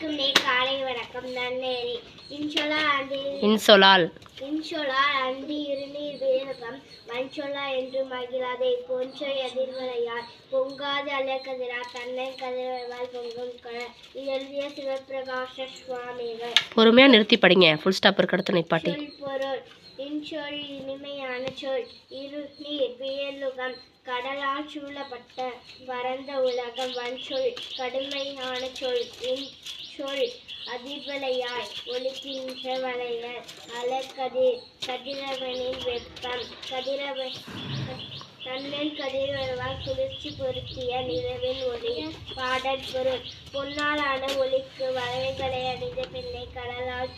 அனைவருக்கும் காலை வணக்கம் நன்னேரி இன்சொலா அண்டி இன்சொலால். இன்சொலா அண்டி இருநீர் வேகம் மண்சொலா என்று மகிழாதே. பொன்சொய் எதிர்வரையார் பொங்காத அலக்கதிரா தன்னை கதிரவால் பொங்கும் இது எழுதிய சிவபிரகாச சுவாமிகள். பொறுமையாக நிறுத்தி படிங்க. ஃபுல் ஸ்டாப் இருக்க இடத்துல நிப்பாட்டி. பொருள். இன்சொல் இனிமையான சொல். இரு நீர் வியலுகம் கடலால் சூழப்பட்ட பரந்த உலகம். வன்சொல் கடுமையான சொல். இன் சொல். அதிபலையாய் ஒழுக்கின்ற வளைய அலக்கதிர் கதிரவனின் வெப்பம். கதிரவன் தன்னன் கதிரவனால் குளிர்ச்சி பொருத்திய நிலவின் ஒளி பாடற் பொருள். பொன்னாலான ஒளிக்கு வளையங்களை அணிந்த பிள்ளை கடலால்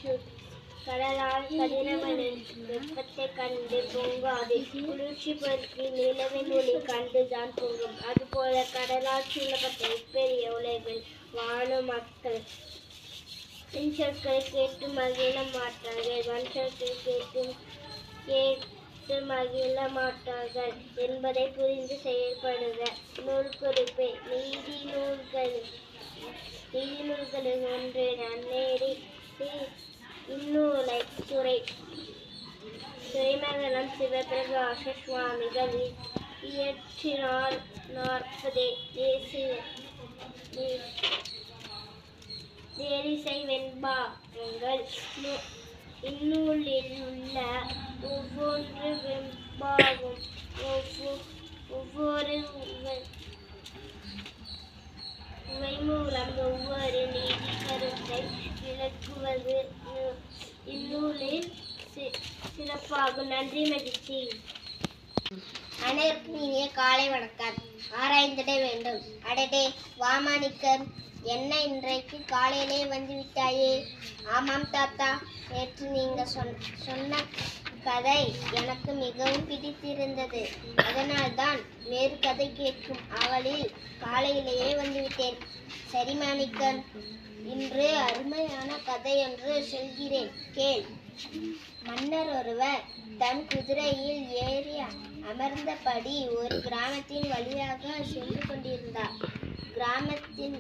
கடலால் கதிரவனின் வெப்பத்தை கண்டு பொங்காது. குளிர்ச்சி பொருத்தி நிலவின் ஒளி கண்டுதான் பொங்கும். அதுபோல கடலால் சூழப்பட்ட பெரிய உலகில் வாழும் மக்கள். என் கேட்டு மகிழ மாட்டார்கள். வன் கேட்டு கேட்டு மகிழ மாட்டார்கள் என்பதை புரிந்து செயல்படுக. நூல் குறிப்பு நீதி நூல்கள். நீதி நூல்களில் ஒன்று நன்னேறி இந்நூலை துறை. துறைமகனம் சிவபிரகாச சுவாமிகள் இயற்றினார் நாற்பது தேசிய தேரிசை வெண்பாங்கள் இந்நூலில் உள்ள ஒவ்வொன்று வெண்பாகும் ஒவ்வொரு உவ- மூலம் ஒவ்வொரு நீதி கருத்தை விளக்குவது. இந்நூலில் சி- சிறப்பாகும். நன்றி மகிழ்ச்சி. அனைவருக்கும் இனிய காலை வணக்கம். ஆராய்ந்திட வேண்டும். அடடே வாமாணிக்கர் என்ன இன்றைக்கு காலையிலே வந்து விட்டாயே? ஆமாம் தாத்தா நேற்று நீங்க சொன் சொன்ன கதை எனக்கு மிகவும் பிடித்திருந்தது. அதனால்தான் வேறு கதை கேட்கும் அவளில் காலையிலேயே வந்துவிட்டேன் சரி மாணிக்கன் இன்று அருமையான கதை என்று சொல்கிறேன். கேள். மன்னர் ஒருவர் தன் குதிரையில் ஏறி அமர்ந்தபடி ஒரு கிராமத்தின் வழியாக சென்று கொண்டிருந்தார். கிராமத்தின்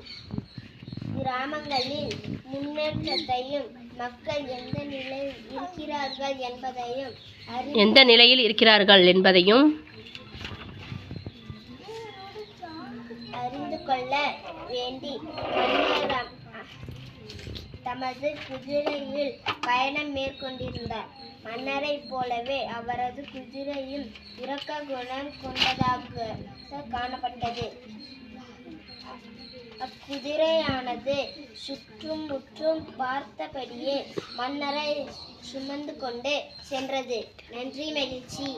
கிராமங்களில் முன்னேற்றத்தையும் மக்கள் எந்த நிலையில் இருக்கிறார்கள் என்பதையும் எந்த நிலையில் இருக்கிறார்கள் என்பதையும் அறிந்து கொள்ள வேண்டி மன்னர் தமது குதிரையில் பயணம் மேற்கொண்டிருந்தார் மன்னரைப் போலவே அவரது குதிரையும் இரக்க குணம் கொண்டதாக காணப்பட்டது. அக்குதிரையானது சுற்றும் முற்றும் பார்த்தபடியே மன்னரை சுமந்து கொண்டு சென்றது. நன்றி மகிழ்ச்சி.